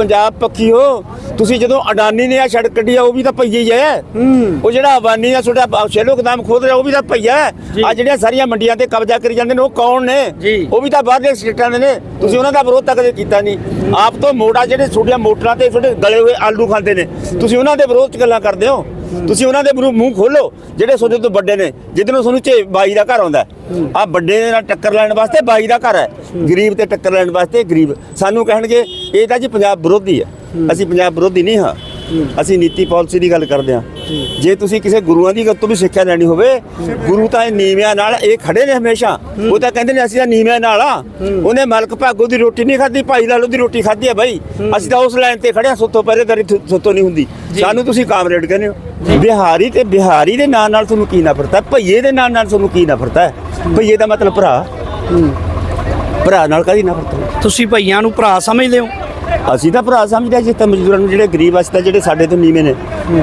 ਪੰਜਾਬ ਪੱਖੀ ਹੋ ਤੁਸੀਂ ਜਦੋਂ ਅਡਾਨੀ ਨੇ ਆ ਸੜਕ ਕੱਢੀ ਆ ਉਹ ਵੀ ਤਾਂ ਭਈਆ ਹੀ ਹੈ। ਉਹ ਜਿਹੜਾ ਅਬਾਨੀ ਦਾ ਛੋਟਾ ਸ਼ੇਲੋ ਕਦਮ ਖੋਦ ਰਿਹਾ ਉਹ ਵੀ ਤਾਂ ਭਈਆ ਹੈ। ਆ ਜਿਹੜੀਆਂ ਸਾਰੀਆਂ ਮੰਡੀਆਂ ਤੇ ਕਬਜ਼ਾ ਕਰੀ ਜਾਂਦੇ ਨੇ ਉਹ ਕੌਣ ਨੇ। ਉਹ ਵੀ ਤਾਂ ਬਾਹਰਲੇ ਸਟੇਟਾਂ ਦੇ ਨੇ। ਤੁਸੀਂ ਉਹਨਾਂ ਦਾ ਵਿਰੋਧ ਤਾਂ ਕਦੇ ਕੀਤਾ ਨਹੀਂ। ਆਪ ਤੋਂ ਮੋੜਾ ਜਿਹੜੇ ਛੋਟੀਆਂ ਮੋਟਰਾਂ ਤੇ ਛੋਟੇ ਗਲੇ ਹੋਏ ਆਲੂ ਖਾਂਦੇ ਨੇ ਤੁਸੀਂ ਉਹਨਾਂ ਦੇ ਵਿਰੋਧ ਚ ਗੱਲਾਂ ਕਰਦੇ ਹੋ? ਤੁਸੀਂ ਉਹਨਾਂ ਦੇ ਮੂੰਹ- ਖੋਲੋ, ਜਿਹੜੇ ਤੁਹਾਡੇ ਤੋਂ ਵੱਡੇ ਨੇ ਜਿੱਦਨੋਂ ਤੁਹਾਨੂੰ ਚੇ ਬਾਈ ਦਾ ਘਰ ਆਉਂਦਾ ਆ ਵੱਡੇ ਦੇ ਨਾਲ ਟੱਕਰ ਲੈਣ ਵਾਸਤੇ ਬਾਈ ਦਾ ਘਰ ਹੈ। ਗਰੀਬ ਤੇ ਟੱਕਰ ਲੈਣ ਵਾਸਤੇ ਗਰੀਬ। ਸਾਨੂੰ ਕਹਿਣਗੇ, ਇਹ ਤਾਂ ਜੀ ਪੰਜਾਬ ਵਿਰੋਧੀ ਹੈ। ਅਸੀਂ ਪੰਜਾਬ ਵਿਰੋਧੀ ਨਹੀਂ ਹਾਂ। ਅਸੀਂ ਨੀਤੀ ਪਾਲਿਸੀ ਦੀ ਗੱਲ ਕਰਦੇ ਹਾਂ। ਜੇ ਤੁਸੀਂ ਕਿਸੇ ਗੁਰੂਆਂ ਦੀ ਗੱਲ ਤੋਂ ਵੀ ਸਿੱਖਿਆ ਲੈਣੀ ਹੋਵੇ ਗੁਰੂ ਤਾਂ ਇਹ ਨੀਵਿਆਂ ਨਾਲ ਇਹ ਖੜੇ ਨੇ ਹਮੇਸ਼ਾ। ਉਹ ਤਾਂ ਕਹਿੰਦੇ ਨੇ ਅਸੀਂ ਤਾਂ ਨੀਵਿਆਂ ਨਾਲ ਆ। ਉਹਨੇ ਮਲਕ ਭਾਗੋ ਦੀ ਰੋਟੀ ਨਹੀਂ ਖਾਧੀ ਭਾਈ ਲਾਲੋ ਦੀ ਰੋਟੀ ਖਾਧੀ ਹੈ ਬਾਈ। ਅਸੀਂ ਤਾਂ ਉਸ ਲਾਈਨ ਤੇ ਖੜੇ ਹਾਂ ਸੁੱਤੋਂ ਪਹਿਰੇ ਦਰੀ ਸੁੱਤੋਂ ਨਹੀਂ ਹੁੰਦੀ। ਸਾਨੂੰ ਤੁਸੀਂ ਕਾਮਰੇਡ ਕਹਿੰਦੇ ਹੋ। ਬਿਹਾਰੀ ਤੇ ਬਿਹਾਰੀ ਦੇ ਨਾਂ ਨਾਲ ਤੁਹਾਨੂੰ ਕੀ ਨਫ਼ਰਤ ਹੈ ਭਈਏ ਦੇ ਨਾਂ ਨਾਲ ਤੁਹਾਨੂੰ ਕੀ ਨਫ਼ਰਤ ਹੈ ਭਈਏ ਦਾ ਮਤਲਬ ਭਰਾ। ਭਰਾ ਨਾਲ ਕਾਹਦੀ ਨਫ਼ਰਤ ਹੈ ਤੁਸੀਂ ਭਈਆਂ ਨੂੰ ਭਰਾ ਸਮਝਦੇ ਹੋ? ਅਸੀਂ ਤਾਂ ਭਰਾ ਸਮਝਦੇ ਤਾਂ ਮਜ਼ਦੂਰਾਂ ਨੂੰ ਜਿਹੜੇ ਗਰੀਬ ਅਸੀਂ ਤਾਂ ਜਿਹੜੇ ਸਾਡੇ ਤੋਂ ਨੀਵੇਂ ਨੇ।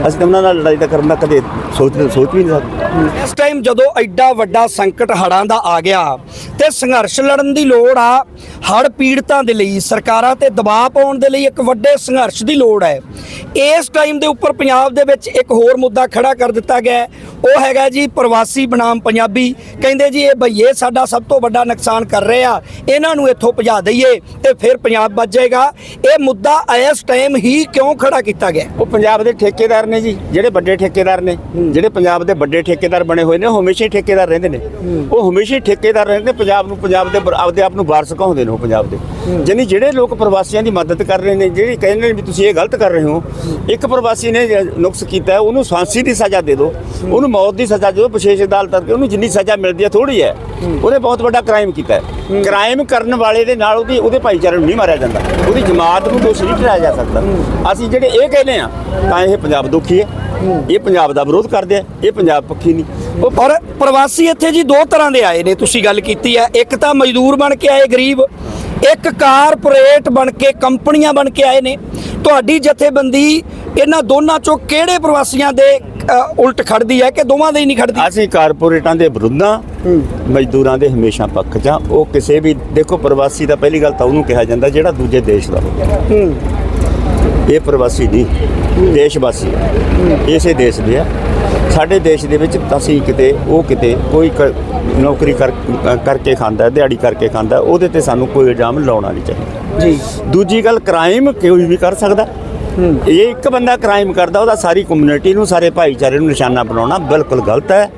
ਅਸੀਂ ਤਾਂ ਉਹਨਾਂ ਨਾਲ ਲੜਾਈ ਤਾਂ ਕਰਨ ਦਾ ਕਦੇ ਸੋਚ ਸੋਚ ਵੀ ਨਹੀਂ ਸਕਦੇ। ਇਸ ਟਾਈਮ ਜਦੋਂ ਐਡਾ ਵੱਡਾ ਸੰਕਟ ਹੜ੍ਹਾਂ ਦਾ ਆ ਗਿਆ ਤੇ ਸੰਘਰਸ਼ ਲੜਨ ਦੀ ਲੋੜ ਆ ਹੜ੍ਹ ਪੀੜਤਾਂ ਦੇ ਲਈ ਸਰਕਾਰਾਂ ਤੇ ਦਬਾਅ ਪਾਉਣ ਦੇ ਲਈ ਇੱਕ ਵੱਡੇ ਸੰਘਰਸ਼ ਦੀ ਲੋੜ ਹੈ। ਇਸ ਟਾਈਮ ਦੇ ਉੱਪਰ ਪੰਜਾਬ ਦੇ ਵਿੱਚ ਇੱਕ ਹੋਰ ਮੁੱਦਾ ਖੜਾ ਕਰ ਦਿੱਤਾ ਗਿਆ। ਉਹ ਹੈਗਾ ਜੀ ਪ੍ਰਵਾਸੀ ਬਨਾਮ ਪੰਜਾਬੀ। ਕਹਿੰਦੇ ਜੀ ਇਹ ਭਈਏ ਸਾਡਾ ਸਭ ਤੋਂ ਵੱਡਾ ਨੁਕਸਾਨ ਕਰ ਰਹੇ ਆ। ਇਹਨਾਂ ਨੂੰ ਇੱਥੋਂ ਭਜਾ ਦਈਏ ਤੇ ਫਿਰ ਪੰਜਾਬ ਬਚ ਜਾਏਗਾ। ਇਹ ਮੁੱਦਾ ਇਸ ਟਾਈਮ ਹੀ ਕਿਉਂ ਖੜਾ ਕੀਤਾ ਗਿਆ? ਉਹ ਪੰਜਾਬ ਦੇ ਠੇਕੇਦਾਰ ਨੇ ਜੀ ਜਿਹੜੇ ਵੱਡੇ ਠੇਕੇਦਾਰ ਨੇ ਜਿਹੜੇ ਪੰਜਾਬ ਦੇ ਵੱਡੇ ਠੇਕੇਦਾਰ ਬਣੇ ਹੋਏ ਨੇ ਉਹ ਹਮੇਸ਼ਾ ਹੀ ਠੇਕੇਦਾਰ ਰਹਿੰਦੇ ਨੇ। ਉਹ ਹਮੇਸ਼ਾ ਹੀ ਠੇਕੇਦਾਰ ਰਹਿੰਦੇ ਪੰਜਾਬ ਨੂੰ ਪੰਜਾਬ ਦੇ ਆਪਦੇ ਆਪ ਨੂੰ ਵਾਰਸ ਕਹਾਉਂਦੇ ਨੇ ਉਹ ਪੰਜਾਬ ਦੇ। ਜਾਨੀ ਜਿਹੜੇ ਲੋਕ ਪ੍ਰਵਾਸੀਆਂ ਦੀ ਮਦਦ ਕਰ ਰਹੇ ਨੇ ਜਿਹੜੇ ਕਹਿੰਦੇ ਨੇ ਵੀ ਤੁਸੀਂ ਇਹ ਗਲਤ ਕਰ ਰਹੇ ਹੋ ਇੱਕ ਪ੍ਰਵਾਸੀ ਨੇ ਨੁਕਸ ਕੀਤਾ ਉਹਨੂੰ ਫਾਂਸੀ ਦੀ ਸਜ਼ਾ ਦੇ ਦਿਓ ਉਹਨੂੰ ਮੌਤ ਦੀ ਸਜ਼ਾ ਦਿਓ ਵਿਸ਼ੇਸ਼ ਅਦਾਲਤ ਕਰਕੇ ਉਹਨੂੰ ਜਿੰਨੀ ਸਜ਼ਾ ਮਿਲਦੀ ਹੈ ਥੋੜੀ ਹੈ। ਉਹਨੇ ਬਹੁਤ ਵੱਡਾ ਕ੍ਰਾਈਮ ਕੀਤਾ ਕ੍ਰਾਈਮ ਕਰਨ ਵਾਲੇ ਦੇ ਨਾਲ ਉਹਦੀ ਉਹਦੇ ਭਾਈਚਾਰੇ ਨੂੰ ਨਹੀਂ ਮਾਰਿਆ ਜਾਂਦਾ। ਉਹਦੀ ਜਮਾਤ ਨੂੰ ਦੋਸ਼ੀ ਨਹੀਂ ਠਹਿਰਾਇਆ ਜਾ ਸਕਦਾ। ਅਸੀਂ ਜਿਹੜੇ ਇਹ ਕਹਿੰਦੇ ਆ ਤਾਂ ਇਹ ਪੰਜਾਬ ਦੁਖੀ ਹੈ। ਇਹ ਪੰਜਾਬ ਦਾ ਵਿਰੋਧ ਕਰਦੇ ਆ ਇਹ ਪੰਜਾਬ ਪੱਖੀ ਨਹੀਂ। ਉਹ ਔਰ ਪ੍ਰਵਾਸੀ ਇੱਥੇ ਜੀ ਦੋ ਤਰ੍ਹਾਂ ਦੇ ਆਏ ਨੇ ਤੁਸੀਂ ਗੱਲ ਕੀਤੀ ਹੈ ਇੱਕ ਤਾਂ ਮਜ਼ਦੂਰ ਬਣ ਕੇ ਆਏ ਗਰੀਬ ਇੱਕ ਕਾਰਪੋਰੇਟ ਬਣ ਕੇ ਕੰਪਨੀਆਂ ਬਣ ਕੇ ਆਏ ਨੇ। ਤੁਹਾਡੀ ਜਥੇਬੰਦੀ ਇਹਨਾਂ ਦੋਨਾਂ ਚੋਂ ਕਿਹੜੇ ਪ੍ਰਵਾਸੀਆਂ ਦੇ ਉਲਟ ਖੜਦੀ ਹੈ ਕਿ ਦੋਵਾਂ ਦੇ ਹੀ ਨਹੀਂ ਖੜਦੀ? ਅਸੀਂ ਕਾਰਪੋਰੇਟਾਂ ਦੇ ਵਿਰੁੱਧਾਂ ਮਜ਼ਦੂਰਾਂ ਦੇ ਹਮੇਸ਼ਾ ਪੱਖ 'ਚ ਆ ਉਹ ਕਿਸੇ ਵੀ ਦੇਖੋ ਪ੍ਰਵਾਸੀ ਦਾ ਪਹਿਲੀ ਗੱਲ ਤਾਂ ਉਹਨੂੰ ਕਿਹਾ ਜਾਂਦਾ ਜਿਹੜਾ ਦੂਜੇ ਦੇਸ਼ ਦਾ ਹੋਵੇ। ਇਹ ਪ੍ਰਵਾਸੀ ਨਹੀਂ ਦੇਸ਼ ਵਾਸੀ ਇਸੇ ਦੇਸ਼ ਦੇ ਆ। ਸਾਡੇ ਦੇਸ਼ ਦੇ ਵਿੱਚ ਅਸੀਂ ਕਿਤੇ ਉਹ ਕਿਤੇ ਕੋਈ ਨੌਕਰੀ ਕਰ ਕਰਕੇ ਖਾਂਦਾ ਦਿਹਾੜੀ ਕਰਕੇ ਖਾਂਦਾ ਉਹਦੇ ਤੇ ਸਾਨੂੰ ਕੋਈ ਇਲਜ਼ਾਮ ਲਾਉਣਾ ਨਹੀਂ ਚਾਹੀਦਾ। ਜੀ। ਦੂਜੀ ਗੱਲ ਕ੍ਰਾਈਮ ਕੋਈ ਵੀ ਕਰ ਸਕਦਾ। ਇਹ ਇੱਕ ਬੰਦਾ ਕ੍ਰਾਈਮ ਕਰਦਾ ਉਹਦਾ ਸਾਰੀ ਕਮਿਊਨਿਟੀ ਨੂੰ ਸਾਰੇ ਭਾਈਚਾਰੇ ਨੂੰ ਨਿਸ਼ਾਨਾ ਬਣਾਉਣਾ ਬਿਲਕੁਲ ਗਲਤ ਹੈ।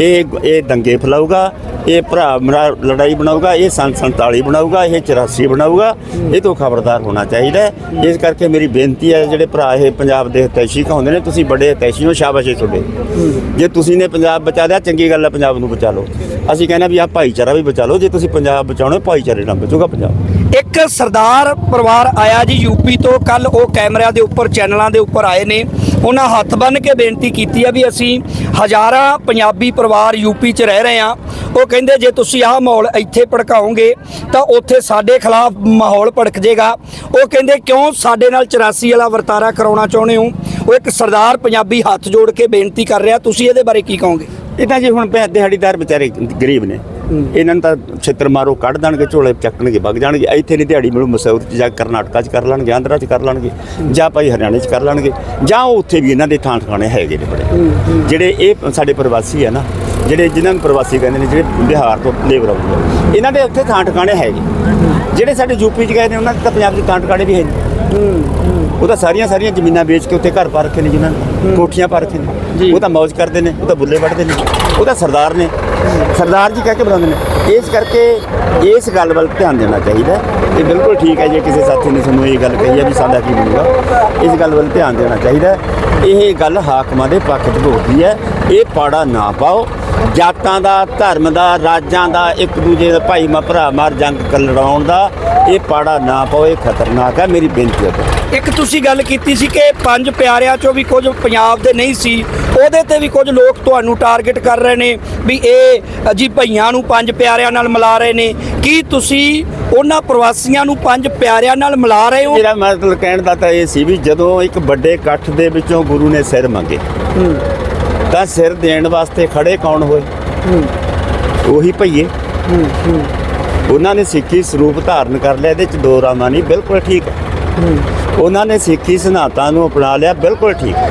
ਇਹ ਇਹ ਦੰਗੇ ਫੈਲਾਊਗਾ ਇਹ ਭਰਾ ਮੇਰਾ ਲੜਾਈ ਬਣਾਊਗਾ ਇਹ ਸੰਨ 47 ਬਣਾਊਗਾ ਇਹ 84 ਬਣਾਊਗਾ ਇਹ ਤੋਂ ਖਬਰਦਾਰ ਹੋਣਾ ਚਾਹੀਦਾ। ਇਸ ਕਰਕੇ ਮੇਰੀ ਬੇਨਤੀ ਹੈ ਜਿਹੜੇ ਭਰਾ ਇਹ ਪੰਜਾਬ ਦੇ ਹਤੈਸ਼ੀ ਕਹਾਉਂਦੇ ਨੇ ਤੁਸੀਂ ਵੱਡੇ ਹਤੈਸ਼ੀ ਹੋ ਸ਼ਾਬਾਸ਼ ਹੈ। ਤੁਹਾਡੇ ਜੇ ਤੁਸੀਂ ਨੇ ਪੰਜਾਬ ਬਚਾ ਲਿਆ ਚੰਗੀ ਗੱਲ ਹੈ ਪੰਜਾਬ ਨੂੰ ਬਚਾ ਲਓ। ਅਸੀਂ ਕਹਿੰਦੇ ਵੀ ਆਹ ਭਾਈਚਾਰਾ ਵੀ ਬਚਾ ਲਓ ਜੇ ਤੁਸੀਂ ਪੰਜਾਬ ਬਚਾਉਣਾ ਭਾਈਚਾਰੇ ਨਾਲ ਬਚੂਗਾ ਪੰਜਾਬ। ਇੱਕ ਸਰਦਾਰ ਪਰਿਵਾਰ ਆਇਆ ਜੀ ਯੂਪੀ ਤੋਂ। ਕੱਲ ਉਹ ਕੈਮਰਿਆਂ ਦੇ ਉੱਪਰ, ਚੈਨਲਾਂ ਦੇ ਉੱਪਰ ਆਏ ਨੇ। ਉਹਨਾਂ ਹੱਥ ਬੰਨ੍ਹ ਕੇ ਬੇਨਤੀ ਕੀਤੀ ਹੈ ਵੀ ਅਸੀਂ ਹਜ਼ਾਰਾਂ ਪੰਜਾਬੀ ਪਰਿਵਾਰ ਯੂਪੀ 'ਚ ਰਹਿ ਰਹੇ ਹਾਂ। ਉਹ ਕਹਿੰਦੇ, ਜੇ ਤੁਸੀਂ ਆਹ ਮਾਹੌਲ ਇੱਥੇ ਭੜਕਾਓਗੇ, ਤਾਂ ਉੱਥੇ ਸਾਡੇ ਖਿਲਾਫ ਮਾਹੌਲ ਭੜਕ ਜਾਏਗਾ ਉਹ ਕਹਿੰਦੇ, ਕਿਉਂ ਸਾਡੇ ਨਾਲ 84 ਵਾਲਾ ਵਰਤਾਰਾ ਕਰਾਉਣਾ ਚਾਹੁੰਦੇ ਹੋ? ਉਹ ਇੱਕ ਸਰਦਾਰ ਪੰਜਾਬੀ ਹੱਥ ਜੋੜ ਕੇ ਬੇਨਤੀ ਕਰ ਰਿਹਾ। ਤੁਸੀਂ ਇਹਦੇ ਬਾਰੇ ਕੀ ਕਹੋਗੇ? ਇਹ ਤਾਂ ਜੀ ਹੁਣ ਭੈ ਦਿਹਾੜੀਦਾਰ ਵਿਚਾਰੇ ਗਰੀਬ ਨੇ। ਇਹਨਾਂ ਨੂੰ ਤਾਂ ਛਿੱਤਰ ਮਾਰੋ ਕੱਢ ਦੇਣਗੇ ਝੋਲੇ ਚੱਕਣਗੇ ਵਗ ਜਾਣਗੇ। ਇੱਥੇ ਨਹੀਂ ਦਿਹਾੜੀ ਮਿਲੂ ਮਸੌਦ 'ਚ ਜਾ ਕਰਨਾਟਕਾ 'ਚ ਕਰ ਲੈਣਗੇ ਆਂਧਰਾ 'ਚ ਕਰ ਲੈਣਗੇ ਜਾਂ ਭਾਈ ਹਰਿਆਣੇ 'ਚ ਕਰ ਲੈਣਗੇ ਜਾਂ ਉਹ ਉੱਥੇ ਵੀ ਇਹਨਾਂ ਦੇ ਥਾਂ ਠਿਕਾਣੇ ਹੈਗੇ ਨੇ ਬੜੇ। ਜਿਹੜੇ ਇਹ ਸਾਡੇ ਪ੍ਰਵਾਸੀ ਆ ਨਾ ਜਿਹੜੇ ਜਿਨ੍ਹਾਂ ਨੂੰ ਪ੍ਰਵਾਸੀ ਕਹਿੰਦੇ ਨੇ ਜਿਹੜੇ ਬਿਹਾਰ ਤੋਂ ਲੇਬਰ ਆਉਂਦੇ ਆ ਇਹਨਾਂ ਦੇ ਉੱਥੇ ਥਾਂ ਠਿਕਾਣੇ ਹੈਗੇ। ਜਿਹੜੇ ਸਾਡੇ ਯੂਪੀ 'ਚ ਗਏ ਨੇ ਉਹਨਾਂ ਦੇ ਤਾਂ ਪੰਜਾਬ 'ਚ ਥਾਂ ਠਿਕਾਣੇ ਵੀ ਹੈ ਉਹ ਤਾਂ ਸਾਰੀਆਂ ਸਾਰੀਆਂ ਜ਼ਮੀਨਾਂ ਵੇਚ ਕੇ ਉੱਥੇ ਘਰ ਪਾ ਰੱਖੇ ਨੇ ਜਿਨ੍ਹਾਂ ਨੇ ਕੋਠੀਆਂ ਪਾ ਰੱਖੇ ਨੇ। ਉਹ ਤਾਂ ਮौज ਕਰਦੇ ਨੇ, ਉਹ ਤਾਂ ਬੁੱਲੇ ਵੱਢਦੇ ਨੇ, ਉਹ ਤਾਂ ਸਰਦਾਰ ਨੇ। ਸਰਦਾਰ ਜੀ ਕਹਿ ਕੇ ਬੁਲਾਉਂਦੇ ਨੇ। ਇਸ ਕਰਕੇ ਇਸ ਗੱਲ ਵੱਲ ਧਿਆਨ ਦੇਣਾ ਚਾਹੀਦਾ ਇਹ ਬਿਲਕੁਲ ਠੀਕ ਹੈ ਜੇ ਕਿਸੇ ਸਾਥੀ ਨੇ ਤੁਹਾਨੂੰ ਇਹ ਗੱਲ ਕਹੀ ਹੈ ਵੀ ਸਾਡਾ ਕੀ ਬਣੂਗਾ। ਇਸ ਗੱਲ ਵੱਲ ਧਿਆਨ ਦੇਣਾ ਚਾਹੀਦਾ ਇਹ ਗੱਲ ਹਾਕਮਾਂ ਦੇ ਪੱਖ 'ਚ ਬੋਲਦੀ ਹੈ। ਇਹ ਪਾੜਾ ਨਾ ਪਾਓ। ਜਾਤਾਂ ਦਾ ਧਰਮ ਦਾ ਰਾਜਾਂ ਦਾ ਇੱਕ ਦੂਜੇ ਦਾ ਭਾਈ ਮਾ ਭਰਾ ਮਾਰ ਜੰਗ ਲੜਾਉਣ ਦਾ ਇਹ ਪਾੜਾ ਨਾ ਪਾਓ ਇਹ ਖਤਰਨਾਕ ਹੈ ਮੇਰੀ ਬੇਨਤੀ ਹੈ। ਇੱਕ ਤੁਸੀਂ ਗੱਲ ਕੀਤੀ ਸੀ ਕਿ ਪੰਜ ਪਿਆਰਿਆਂ ਚੋਂ ਵੀ ਕੁਝ ਪੰਜਾਬ ਦੇ ਨਹੀਂ ਸੀ ਉਹਦੇ ਤੇ ਵੀ ਕੁਝ ਲੋਕ ਤੁਹਾਨੂੰ ਟਾਰਗੇਟ ਕਰ ਰਹੇ ਨੇ ਵੀ ਇਹ ਜੀ ਭਈਆਂ ਨੂੰ ਪੰਜ ਪਿਆਰਿਆਂ ਨਾਲ ਮਿਲਾ ਰਹੇ ਨੇ। ਕੀ ਤੁਸੀਂ ਉਹਨਾਂ ਪ੍ਰਵਾਸੀਆਂ ਨੂੰ ਪੰਜ ਪਿਆਰਿਆਂ ਨਾਲ ਮਿਲਾ ਰਹੇ ਹੋ? ਮੇਰਾ ਮਤਲਬ ਕਹਿਣ ਦਾ ਤਾਂ ਇਹ ਸੀ ਵੀ ਜਦੋਂ ਇੱਕ ਵੱਡੇ ਇਕੱਠ ਦੇ ਵਿੱਚੋਂ ਗੁਰੂ ਨੇ ਸਿਰ ਮੰਗੇ ਤਾਂ ਸਿਰ ਦੇਣ ਵਾਸਤੇ ਖੜੇ ਕੌਣ ਹੋਏ? ਉਹੀ ਭਈਏ। ਉਹਨਾਂ ਨੇ ਸਿੱਖੀ ਸਰੂਪ ਧਾਰਨ ਕਰ ਲਿਆ ਇਹਦੇ ਚ ਦੋ ਰਾਮਾ ਨਹੀਂ ਬਿਲਕੁਲ ਠੀਕ ਹੈ। ਉਹਨਾਂ ਨੇ ਸਿੱਖੀ ਸਿਧਾਂਤਾਂ ਨੂੰ ਅਪਣਾ ਲਿਆ ਬਿਲਕੁਲ ਠੀਕ ਹੈ।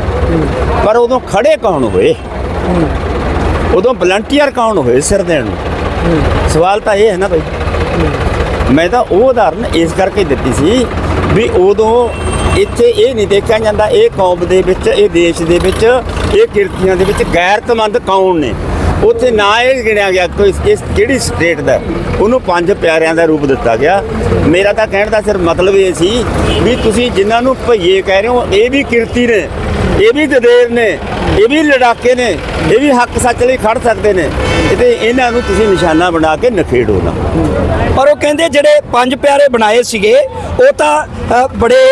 ਪਰ ਉਦੋਂ ਖੜੇ ਕੌਣ ਹੋਏ? ਉਦੋਂ ਵਲੰਟੀਅਰ ਕੌਣ ਹੋਏ ਸਿਰ ਦੇਣ ਨੂੰ? ਸਵਾਲ ਤਾਂ ਇਹ ਹੈ ਨਾ ਭਾਈ ਮੈਂ ਤਾਂ ਉਹ ਉਦਾਹਰਨ ਇਸ ਕਰਕੇ ਦਿੱਤੀ ਸੀ ਵੀ ਉਦੋਂ ਇੱਥੇ ਇਹ ਨਹੀਂ ਦੇਖਿਆ ਜਾਂਦਾ, ਇਹ ਕੌਮ ਦੇ ਵਿੱਚ, ਇਹ ਦੇਸ਼ ਦੇ ਵਿੱਚ, ਇਹ ਕਿਰਤੀਆਂ ਦੇ ਵਿੱਚ ਗੈਰਤਮੰਦ ਕੌਣ ਨੇ? ਉੱਥੇ ਨਾ ਇਹ ਗਿਣਿਆ ਗਿਆ, ਕੋਈ ਇਸ ਕਿਹੜੀ ਸਟੇਟ ਦਾ? ਉਹਨੂੰ ਪੰਜ ਪਿਆਰਿਆਂ ਦਾ ਰੂਪ ਦਿੱਤਾ ਗਿਆ। ਮੇਰਾ ਤਾਂ ਕਹਿਣ ਦਾ ਸਿਰ ਮਤਲਬ ਇਹ ਸੀ ਵੀ ਤੁਸੀਂ ਜਿਨ੍ਹਾਂ ਨੂੰ ਭਈਏ ਕਹਿ ਰਹੇ ਹੋ, ਇਹ ਵੀ ਕਿਰਤੀ ਨੇ, ਇਹ ਵੀ ਦਦੇਰ ਨੇ ਇਹ ਵੀ ਲੜਾਕੇ ਨੇ ਇਹ ਵੀ ਹੱਕ ਸੱਚ ਲਈ ਖੜ ਸਕਦੇ ਨੇ। ਤੇ ਇਹਨਾਂ ਨੂੰ ਤੁਸੀਂ ਨਿਸ਼ਾਨਾ ਬਣਾ ਕੇ ਨਖੇੜੋ ਨਾ। ਪਰ ਉਹ ਕਹਿੰਦੇ ਜਿਹੜੇ ਪੰਜ ਪਿਆਰੇ ਬਣਾਏ ਸੀਗੇ ਉਹ ਤਾਂ ਬੜੇ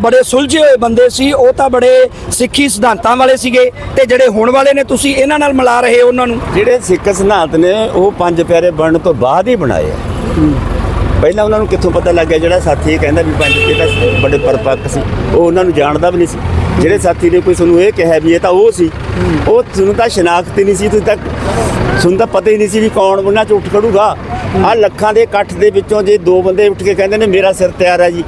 ਬੜੇ ਸੁਲਝੇ ਹੋਏ ਬੰਦੇ ਸੀ ਉਹ ਤਾਂ ਬੜੇ ਸਿੱਖੀ ਸਿਧਾਂਤਾਂ ਵਾਲੇ ਸੀਗੇ। ਤੇ ਜਿਹੜੇ ਹੁਣ ਵਾਲੇ ਨੇ ਤੁਸੀਂ ਇਹਨਾਂ ਨਾਲ ਮਿਲਾ ਰਹੇ ਹੋ ਉਹਨਾਂ ਨੂੰ? ਜਿਹੜੇ ਸਿੱਖ ਸਿਧਾਂਤ ਨੇ ਉਹ ਪੰਜ ਪਿਆਰੇ ਬਣਨ ਤੋਂ ਬਾਅਦ ਹੀ ਬਣਾਏ ਆ। ਪਹਿਲਾਂ ਉਹਨਾਂ ਨੂੰ ਕਿੱਥੋਂ ਪਤਾ ਲੱਗਿਆ ਜਿਹੜਾ ਸਾਥੀ ਇਹ ਕਹਿੰਦਾ ਵੀ ਪੰਜ ਤਾਂ ਬੜੇ ਪਰਪੱਕ ਸੀ। ਉਹ ਉਹਨਾਂ ਨੂੰ ਜਾਣਦਾ ਵੀ ਨਹੀਂ ਸੀ। ਜਿਹੜੇ ਸਾਥੀ ਨੇ ਕੋਈ ਤੁਹਾਨੂੰ ਇਹ ਕਿਹਾ ਵੀ ਇਹ ਤਾਂ ਉਹ ਸੀ ਉਹ ਤੁਹਾਨੂੰ ਤਾਂ ਸ਼ਨਾਖਤ ਨਹੀਂ ਸੀ ਤੁਸੀਂ ਤਾਂ ਤੁਹਾਨੂੰ ਤਾਂ ਪਤਾ ਹੀ ਨਹੀਂ ਸੀ ਵੀ ਕੌਣ ਉਹਨਾਂ ਚ ਉੱਠ ਖੜੂਗਾ। ਆ ਲੱਖਾਂ ਦੇ ਇਕੱਠ ਦੇ ਵਿੱਚੋਂ ਜੇ ਦੋ ਬੰਦੇ ਉੱਠ ਕੇ ਕਹਿੰਦੇ ਨੇ ਮੇਰਾ ਸਿਰ ਤਿਆਰ ਹੈ ਜੀ।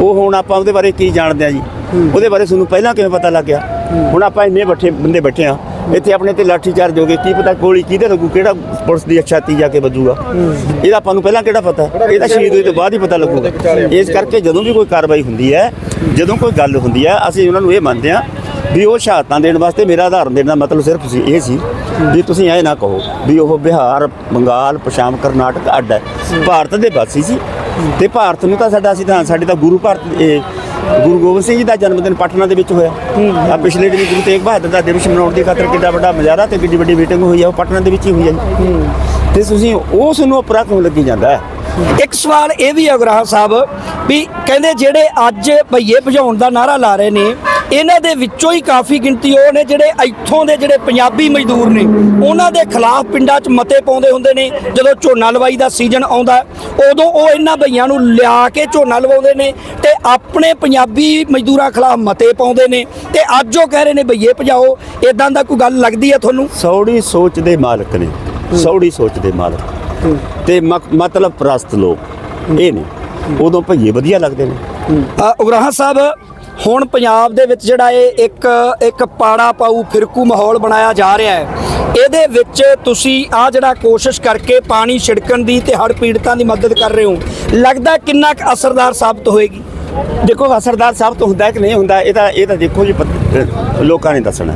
ਉਹ ਹੁਣ ਆਪਾਂ ਉਹਦੇ ਬਾਰੇ ਕੀ ਜਾਣਦੇ ਆ ਜੀ? ਉਹਦੇ ਬਾਰੇ ਤੁਹਾਨੂੰ ਪਹਿਲਾਂ ਕਿਵੇਂ ਪਤਾ ਲੱਗ ਗਿਆ? ਹੁਣ ਆਪਾਂ ਇੰਨੇ ਬੱਠੇ ਬੰਦੇ ਬੈਠੇ ਆ। ਇੱਥੇ ਆਪਣੇ ਤੇ ਲਾਠੀ ਚਾਰਜ ਹੋ ਗਏ ਕੀ ਪਤਾ ਗੋਲੀ ਕਿਹਦੇ ਲੱਗੂ ਕਿਹੜਾ ਪੁਲਿਸ ਦੀ ਛਾਤੀ ਜਾ ਕੇ ਵੱਜੂਗਾ। ਇਹਦਾ ਆਪਾਂ ਨੂੰ ਪਹਿਲਾਂ ਕਿਹੜਾ ਪਤਾ? ਇਹ ਤਾਂ ਸ਼ਹੀਦ ਹੋਏ ਤੋਂ ਬਾਅਦ ਹੀ ਪਤਾ ਲੱਗੂਗਾ। ਇਸ ਕਰਕੇ ਜਦੋਂ ਵੀ ਕੋਈ ਕਾਰਵਾਈ ਹੁੰਦੀ ਹੈ ਜਦੋਂ ਕੋਈ ਗੱਲ ਹੁੰਦੀ ਹੈ ਅਸੀਂ ਉਹਨਾਂ ਨੂੰ ਇਹ ਮੰਨਦੇ ਆ ਵੀ ਉਹ ਸ਼ਹਾਦਤਾਂ ਦੇਣ ਵਾਸਤੇ ਮੇਰਾ ਆਧਾਰਨ ਦੇਣ ਦਾ ਮਤਲਬ ਸਿਰਫ ਸੀ ਇਹ ਸੀ ਵੀ ਤੁਸੀਂ ਐ ਨਾ ਕਹੋ ਵੀ ਉਹ ਬਿਹਾਰ ਬੰਗਾਲ ਪਸ਼ਾਮ ਕਰਨਾਟਕ ਅੱਡ ਹੈ। ਭਾਰਤ ਦੇ ਵਾਸੀ ਸੀ ਤੇ ਭਾਰਤ ਨੂੰ ਤਾਂ ਸਾਡਾ ਅਸੀਂ ਤਾਂ ਸਾਡੇ ਤਾਂ ਗੁਰੂ ਭਾਰਤ ਇਹ ਗੁਰੂ ਗੋਬਿੰਦ ਸਿੰਘ ਜੀ ਦਾ ਜਨਮ ਦਿਨ ਪਟਨਾ ਦੇ ਵਿੱਚ ਹੋਇਆ। ਆ ਪਿਛਲੇ ਦਿਨ ਗੁਰੂ ਤੇਗ ਬਹਾਦਰ ਦਾ ਦਿਵਸ ਮਨਾਉਣ ਦੀ ਖਾਤਰ ਕਿੱਡਾ ਵੱਡਾ ਮਜ਼ਾਰਾ ਤੇ ਕਿੱਡੀ ਵੱਡੀ ਮੀਟਿੰਗ ਹੋਈ ਆ ਉਹ ਪਟਨਾ ਦੇ ਵਿੱਚ ਹੀ ਹੋਈ ਆ ਤੇ ਤੁਸੀਂ ਉਸ ਨੂੰ ਅਪਰਾ ਕਿਉਂ ਲੱਗੀ ਜਾਂਦਾ ਹੈ? ਇੱਕ ਸਵਾਲ ਇਹ ਵੀ ਹੈ ਗੁਰਾਹ ਸਾਹਿਬ ਵੀ ਕਹਿੰਦੇ ਜਿਹੜੇ ਅੱਜ ਭਈਏ ਭਜਾਉਣ ਦਾ ਨਾਰਾ ਲਾ ਰਹੇ ਨੇ ਇਹਨਾਂ ਦੇ ਵਿੱਚੋਂ ਹੀ ਕਾਫੀ ਗਿਣਤੀ ਉਹ ਨੇ ਜਿਹੜੇ ਇੱਥੋਂ ਦੇ ਜਿਹੜੇ ਪੰਜਾਬੀ ਮਜ਼ਦੂਰ ਨੇ ਉਹਨਾਂ ਦੇ ਖਿਲਾਫ ਪਿੰਡਾਂ 'ਚ ਮਤੇ ਪਾਉਂਦੇ ਹੁੰਦੇ ਨੇ ਜਦੋਂ ਝੋਨਾ ਲਵਾਈ ਦਾ ਸੀਜ਼ਨ ਆਉਂਦਾ ਉਦੋਂ ਉਹ ਇਹਨਾਂ ਭਈਆਂ ਨੂੰ ਲਿਆ ਕੇ ਝੋਨਾ ਲਵਾਉਂਦੇ ਨੇ ਤੇ ਆਪਣੇ ਪੰਜਾਬੀ ਮਜ਼ਦੂਰਾਂ ਖਿਲਾਫ ਮਤੇ ਪਾਉਂਦੇ ਨੇ ਤੇ ਅੱਜ ਉਹ ਕਹਿ ਰਹੇ ਨੇ ਭਈਏ ਭਜਾਓ ਇਦਾਂ ਦਾ ਕੋਈ ਗੱਲ ਲੱਗਦੀ ਹੈ ਤੁਹਾਨੂੰ? ਸੌੜੀ ਸੋਚ ਦੇ ਮਾਲਕ ਨੇ ਸੌੜੀ ਸੋਚ ਦੇ ਮਾਲਕ। ਤੇ ਮਤਲਬ ਪ੍ਰਸਤ ਲੋਕ ਇਹ ਨੇ। ਉਦੋਂ ਭਈਏ ਵਧੀਆ ਲੱਗਦੇ ਨੇ। ਉਗਰਾਹਾਂ ਸਾਹਿਬ ਹੁਣ ਪੰਜਾਬ ਦੇ ਵਿੱਚ ਜਿਹੜਾ ਇਹ ਇੱਕ ਇੱਕ ਪਾੜਾ ਪਾਊ ਫਿਰਕੂ ਮਾਹੌਲ ਬਣਾਇਆ ਜਾ ਰਿਹਾ ਹੈ। ਇਹਦੇ ਵਿੱਚ ਤੁਸੀਂ ਆ ਜਿਹੜਾ ਕੋਸ਼ਿਸ਼ ਕਰਕੇ ਪਾਣੀ ਛਿੜਕਣ ਦੀ ਤੇ ਹੜ੍ਹ ਪੀੜਤਾਂ ਦੀ ਮਦਦ ਕਰ ਰਹੇ ਹੋ ਲੱਗਦਾ ਕਿੰਨਾ ਕੁ ਅਸਰਦਾਰ ਸਾਬਤ ਹੋਏਗੀ? ਦੇਖੋ ਅਸਰਦਾਰ ਸਾਹਿਬ ਤੋਂ ਹੁੰਦਾ ਕਿ ਨਹੀਂ ਹੁੰਦਾ ਇਹ ਤਾਂ ਇਹ ਤਾਂ ਦੇਖੋ ਜੀ ਪਤ- ਲੋਕਾਂ ਨੇ ਦੱਸਣਾ।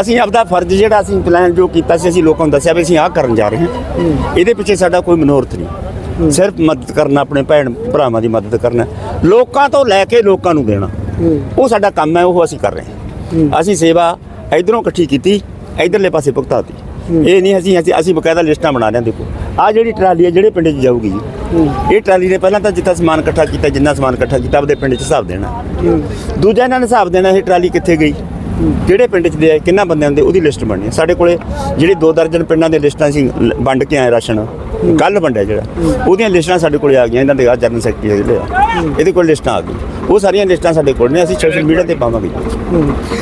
ਅਸੀਂ ਆਪਦਾ ਫਰਜ਼ ਜਿਹੜਾ ਅਸੀਂ ਪਲਾਨ ਜੋ ਕੀਤਾ ਸੀ ਅਸੀਂ ਲੋਕਾਂ ਨੂੰ ਦੱਸਿਆ ਵੀ ਅਸੀਂ ਆਹ ਕਰਨ ਜਾ ਰਹੇ ਹਾਂ। ਇਹਦੇ ਪਿੱਛੇ ਸਾਡਾ ਕੋਈ ਮਨੋਰਥ ਨਹੀਂ। ਸਿਰਫ ਮਦਦ ਕਰਨਾ ਆਪਣੇ ਭੈਣ ਭਰਾਵਾਂ ਦੀ ਮਦਦ ਕਰਨਾ। ਲੋਕਾਂ ਤੋਂ ਲੈ ਕੇ ਲੋਕਾਂ ਨੂੰ ਦੇਣਾ। ਉਹ ਸਾਡਾ ਕੰਮ ਹੈ ਉਹ ਅਸੀਂ ਕਰ ਰਹੇ ਹਾਂ। ਅਸੀਂ ਸੇਵਾ ਇਧਰੋਂ ਇਕੱਠੀ ਕੀਤੀ ਇਧਰਲੇ ਪਾਸੇ ਭੁਗਤਾਤੀ ਇਹ ਨਹੀਂ ਅਸੀਂ ਅਸੀਂ ਅਸੀਂ ਬਕਾਇਦਾ ਲਿਸਟਾਂ ਬਣਾ ਰਹੇ ਹਾਂ ਦੇਖੋ। ਆ ਜਿਹੜੀ ਟਰਾਲੀ ਹੈ ਜਿਹੜੇ ਪਿੰਡ 'ਚ ਜਾਊਗੀ ਜੀ ਇਹ ਟਰਾਲੀ ਨੇ ਪਹਿਲਾਂ ਤਾਂ ਜਿੱਥਾ ਸਮਾਨ ਇਕੱਠਾ ਕੀਤਾ ਜਿੰਨਾ ਸਮਾਨ ਇਕੱਠਾ ਕੀਤਾ ਆਪਦੇ ਪਿੰਡ 'ਚ ਹਿਸਾਬ ਦੇਣਾ। ਦੂਜਾ ਇਹਨਾਂ ਨੇ ਹਿਸਾਬ ਦੇਣਾ ਇਹ ਟਰਾਲੀ ਕਿੱਥੇ ਗਈ? ਕਿਹੜੇ ਪਿੰਡ 'ਚ ਦੇ ਕਿੰਨਾ ਬੰਦਿਆਂ ਦੇ ਉਹਦੀ ਲਿਸਟ ਬਣਨੀ ਹੈ ਸਾਡੇ ਕੋਲੇ ਜਿਹੜੇ ਦੋ ਦਰਜਨ ਪਿੰਡਾਂ ਦੇ ਲਿਸਟਾਂ ਸੀ ਵੰਡ ਕੇ ਆਏ ਰਾਸ਼ਨ। ਕੱਲ ਵੰਡਿਆ ਜਿਹੜਾ। ਉਹਦੀਆਂ ਲਿਸਟਾਂ ਸਾਡੇ ਕੋਲੇ ਆ ਗਈਆਂ, ਇਹਨਾਂ ਦੇ ਆ ਜਨਰਲ ਸੈਕਟਰੀ ਜਿਹੜੇ ਆ। ਇਹਦੇ ਕੋਲ ਲਿਸਟਾਂ ਆ ਗਈਆਂ। ਉਹ ਸਾਰੀਆਂ ਲਿਸਟਾਂ ਸਾਡੇ ਕੋਲ ਨੇ, ਅਸੀਂ ਸੋਸ਼ਲ ਮੀਡੀਆ ਤੇ ਪਾਵਾਂਗੇ।